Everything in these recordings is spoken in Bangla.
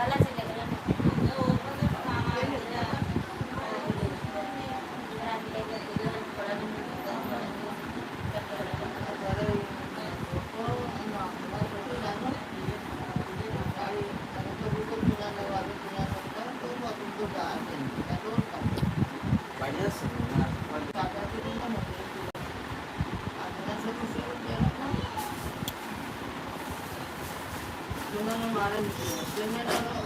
Todas las ఆరంభించారు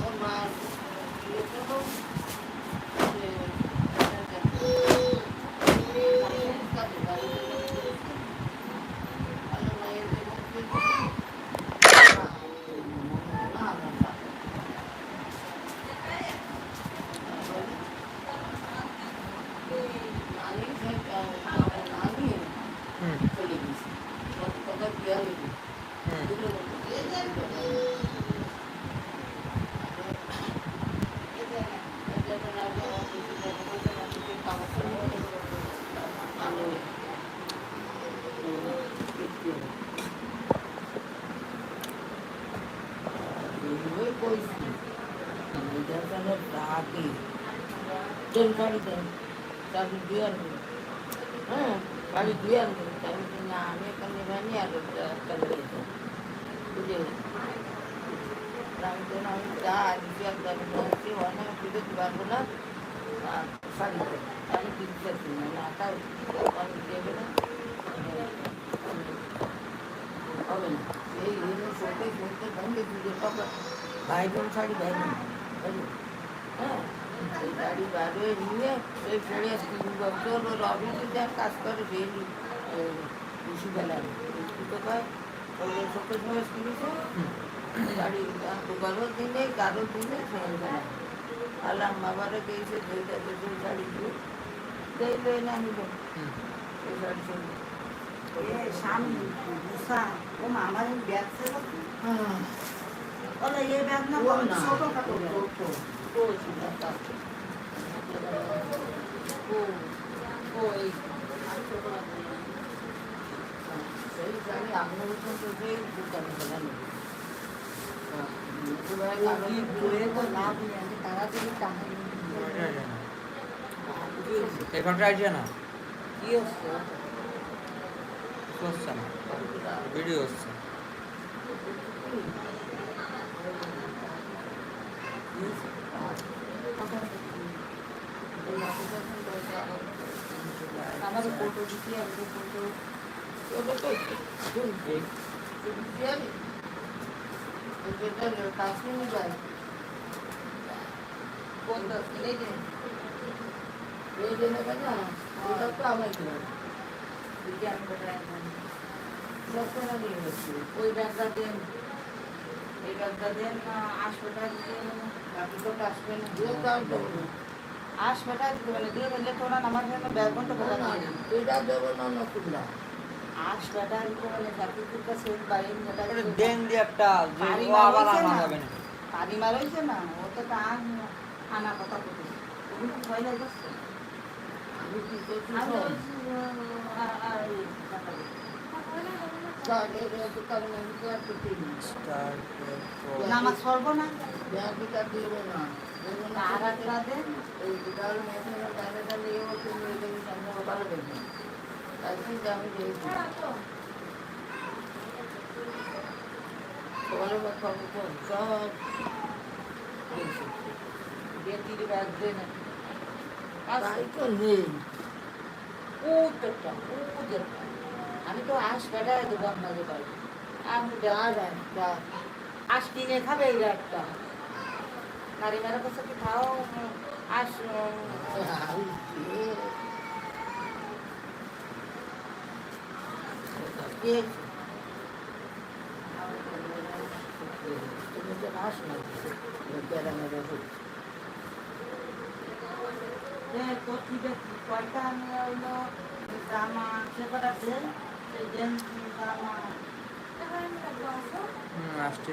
দেন গাড়ি দেন চাবি দিয়ে আনবেন হ্যাঁ দিয়ে আনবেন চাবি দিয়ে না আমি এখানে বানি আর একটা নিয়ে যাব বুঝে আমি তো আমি যা আজকে একটা বলছি অনেক দিতে পারব না আর শাড়িতে আমি দিতে না তাও আমি দেবে না হবে না এই ভঙ্গে দুটো ভাই বোন শাড়ি ভাই বোন বুঝলি? হ্যাঁ এই গাড়ি বার হয়ে নিয়ে সেই ফেরে বছর ওর অফিসে যা কাজ করে সেই দুটো পায় ওই সত্তর কিনেছে গাড়ি কারও দিনে কারও দিনে সেই বেলায় আল্লাহ বাবারে গেছে দুইটা দুটো শাড়ি দিয়ে দেই লই না নিল এই শাড়ি সঙ্গে সামনে গুসা ও মামা ব্যাগ ছিল হ্যাঁ এই ব্যাগ না ছোট খাটো। ঘণ্টা আসছে না কি হচ্ছে? হচ্ছে না। ভিডিও হচ্ছে। আমার ফটো দিতে আমি ফটো ফটো তো শুনছি শুনছি আমি এটা যায় কোনটা এই যে না ওটা তো আমার বিজ্ঞান সব নিয়ে গেছি ওই ব্যাগটা দেন এই ব্যাগটা দেন আসবে বাকি তো আসবে না দিয়ে না আসবেটা মানে দিয়ে গেলে তোরা আমার জন্য ব্যাগ বন্ধ করে না এটা দেবো না দেন দিয়ে একটা যে ও আবার আনা না। যাবে না। পানি মারাইছে না? ও তো আনা কথা বলছে। ভয় লাগছে? আমি কি করছি আর নামাজ পড়ব না। আমি তো আশ বেড়ায় দোকান মাঝে পাই আমি আশ কিনে খাবে এই একটা কটা আছে? সেই জেন্টস জামা হুম আসছে।